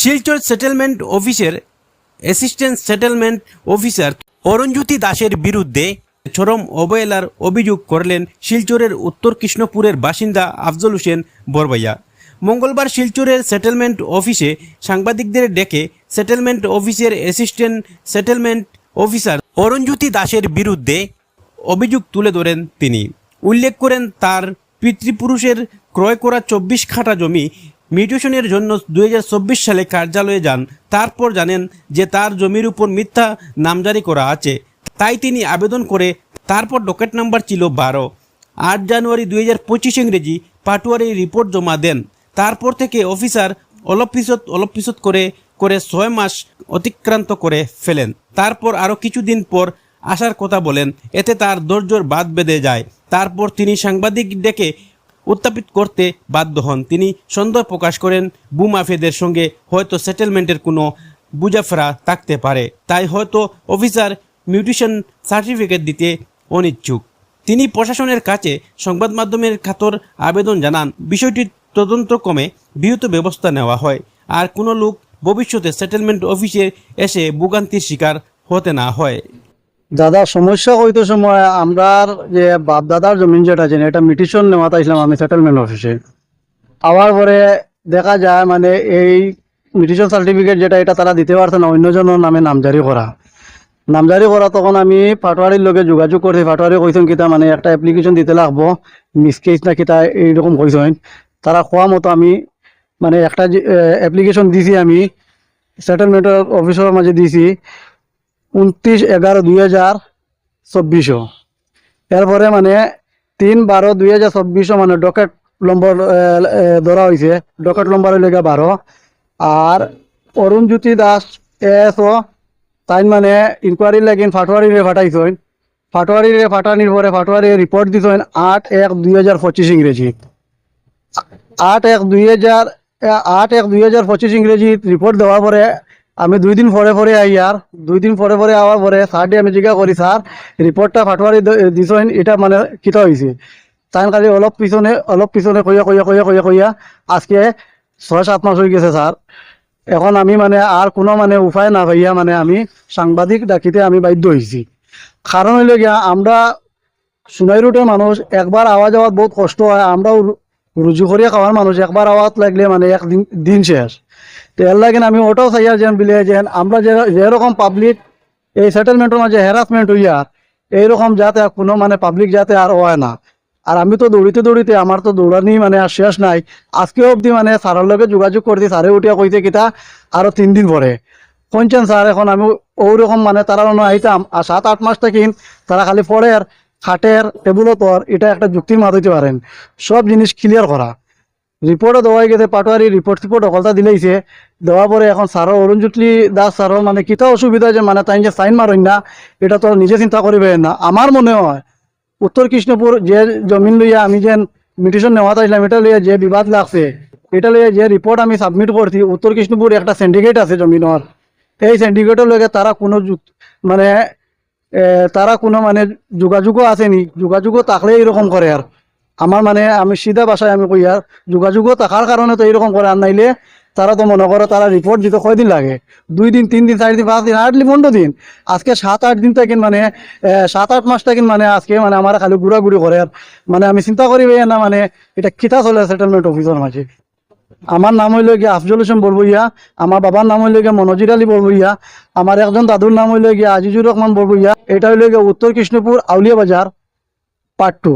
Silchar settlement অফিসের assistant settlement officer Arunjyoti দাসের বিরুদ্ধে চরম অবহেলার অভিযোগ করলেন শিলচরের উত্তর কৃষ্ণপুরের বাসিন্দা আফজল হোসেন বরবাইয়া। মঙ্গলবার শিলচরের সেটেলমেন্ট অফিসে সাংবাদিকদের ডেকে সেটেলমেন্ট অফিসের অ্যাসিস্ট্যান্ট সেটেলমেন্ট অফিসার অরুণজ্যোতি দাসের বিরুদ্ধে অভিযোগ তুলে ধরেন তিনি। উল্লেখ করেন, তার পিতৃপুরুষের ক্রয় করা চব্বিশ খাঁটা জমি মিউটেশনের জন্য দু হাজার চব্বিশ সালে কার্যালয়ে যান। তারপর জানেন যে তার জমির উপর মিথ্যা নামজারি করা আছে। তাই তিনি আবেদন করে তারপর ডকেট নাম্বার ছিল বারো। আট জানুয়ারি দুই হাজার পঁচিশ ইংরেজি পাটুয়ারি রিপোর্ট জমা দেন। তারপর থেকে অফিসার অলপিসত অলপিসত করে করে ছয় মাস অতিক্রান্ত করে ফেলেন। তারপর আরও কিছুদিন পর আসার কথা বলেন, এতে তার ধৈর্যর বাদ বেঁধে যায়। তারপর তিনি সাংবাদিক ডেকে উত্থাপিত করতে বাধ্য হন। তিনি সন্দেহ প্রকাশ করেন বুমাফেদের সঙ্গে হয়তো সেটেলমেন্টের কোনো বুজাফরা থাকতে পারে। তাই হয়তো অফিসার মিউটিশন সার্টিফিকেট দিতে অনিচ্ছুক। তিনি প্রশাসনের কাছে সংবাদ মাধ্যমের খাতর আবেদন জানান বিষয়টির তদন্ত কমে বিহত ব্যবস্থা নেওয়া হয় আর কোনো লোক ভবিষ্যতে সেটেলমেন্ট অফিসে এসে ভোগান্তির শিকার হতে না হয়। দাদা, সমস্যা হইতো সময় আমরার যে বাপ দাদার জমিন যেটা আছে, এটা মিটিশন নেওয়া তাইছিলাম আমি সেটেলমেন্ট অফিসে আওয়ার পরে দেখা যায় মানে এই মিটিশন সার্টিফিকেট যেটা, এটা তারা দিতে পারছে না, অন্যজনের নামে নামজারি করা। নামজারি করা, তখন আমি পাটোয়ারির লগে যোগাযোগ করছি। পাটোয়ারি কইছেন, কিতা মানে একটা অ্যাপ্লিকেশন দিতে লাগবো। মিসকেস না কিতা, এইরকম কইছেন। তারা কোয়া মতো আমি মানে একটা অ্যাপ্লিকেশন দিছি আমি সেটেলমেন্টের অফিসের মাঝে দিছি। উনত্রিশ এগারো দুই হাজার চব্বিশও। এরপরে মানে তিন বারো দুই হাজার চব্বিশও মানে ডকেট নম্বর ধরা হয়েছে ডকেট নম্বর লেগে বারো। আর অরুণজ্যোতি দাস এস ও তাই মানে ইনকোয়ারি লাগিন ফাটোয়ারিরে ফাটাইছেন। ফাটোয়ারিরে ফাটানির পরে ফাটোয়ারি রিপোর্ট দিছেন আট এক দুই হাজার পঁচিশ ইংরেজি। আট এক দুই হাজার আট এক দুই হাজার পঁচিশ ইংরেজি রিপোর্ট দেওয়ার পরে আমি দুই দিন পরে পরে আই আর, দুই দিন পরে পরে আওয়ার পরে স্যারটি আমি জিজ্ঞাসা করি, স্যার রিপোর্টটা ফাটোয়ারি দিছেন এটা মানে কিতা হয়েছে তাই খালি অলপ পিছনে অলপ পিছনে কইয়া কইয়া কইয়া কইয়া কইয়া আজকে ছয় সাত মাস হয়ে গেছে স্যার। এখন আমি মানে আর কোনো মানে উপায় না ভাইয়া মানে আমি সাংবাদিক ডাকিতে আমি বাধ্য হয়েছি কারণ হইলে গিয়া, আমরা সোনাই রুটের মানুষ একবার আওয়া যাওয়াত বহুত কষ্ট হয় আমরাও রুজু করিয়া খাওয়ার মানুষ একবার আওয়াত লাগলে মানে এক দিন দিন শেষ। তো এর লাগে আমি ওটাও চাইয়া যেন বিলে যেন আমরা যে যেরকম পাবলিক এই সেটেলমেন্টের মাঝে হ্যারাসমেন্ট হইয়া এইরকম যাতে কোনো মানে পাবলিক যাতে আর হয় না। আর আমি তো দৌড়িতে দৌড়িতে আমার তো দৌড়ানি মানে আর শেষ নাই। আজকে অবধি মানে স্যারের লগে যোগাযোগ করছি স্যারে উঠিয়া কইতে কিতা, আরও তিন দিন পরে। কোনছেন স্যার, এখন আমি ওরকম মানে তারা আইতাম। আর সাত, আট মাস থাকিন তারা খালি পড়ের, খাটের টেবুলতর এটা একটা যুক্তির মাত হইতে পারেন। সব জিনিস ক্লিয়ার করা। রিপোর্টও দেওয়া গেছে পাটোয়ারি রিপোর্ট টিপোর্ট অকলতা দিলেইছে দেওয়ার পরে এখন স্যারও অরুণ দাস স্যারও মানে কিতা অসুবিধা যে মানে তাই যে সাইন মারেন না, এটা তো নিজে চিন্তা করিবেন না। আমার মনে হয় উত্তর কৃষ্ণপুর যে জমিন লইয়া আমি যে মিটিশন নেওয়া চাইলাম এটা লইয়া যে বিবাদ লাগছে, এটা লইয়া যে রিপোর্ট আমি সাবমিট করছি উত্তর কৃষ্ণপুর একটা সিন্ডিকেট আছে জমিনের এই সিন্ডিকেটের লগে তারা কোনো মানে তারা কোনো মানে যোগাযোগও আসেনি যোগাযোগও থাকলে এরকম করে আর আমার মানে আমি সিধা বাসায় আমি কই আর যোগাযোগও থাকার কারণে তো এরকম করে আর নাইলে তারা তো মনে করো তারা রিপোর্ট দিতে কয়দিন লাগে? দুই দিন, তিন দিন, চার দিন, পাঁচ দিন আটলি পনেরো দিন। আজকে সাত, আট দিন থাকেন মানে সাত, আট মাস থাকেন মানে আজকে মানে আমার খালি ঘুরাঘুরি করে আর। মানে আমি চিন্তা করি না মানে এটা কিতা চলে সেটেলমেন্ট অফিসের মাঝে। আমার নাম হইল গিয়া আফজল হোসেন বরবইয়া আমার বাবার নাম হইল গিয়া মনোজির আলী বরবইয়া আমার একজন দাদুর নাম হইল গিয়া আজিজুর রহমান বরবইয়া এটা হইল গিয়া উত্তর কৃষ্ণপুর আউলিয়া বাজার পার্ট টু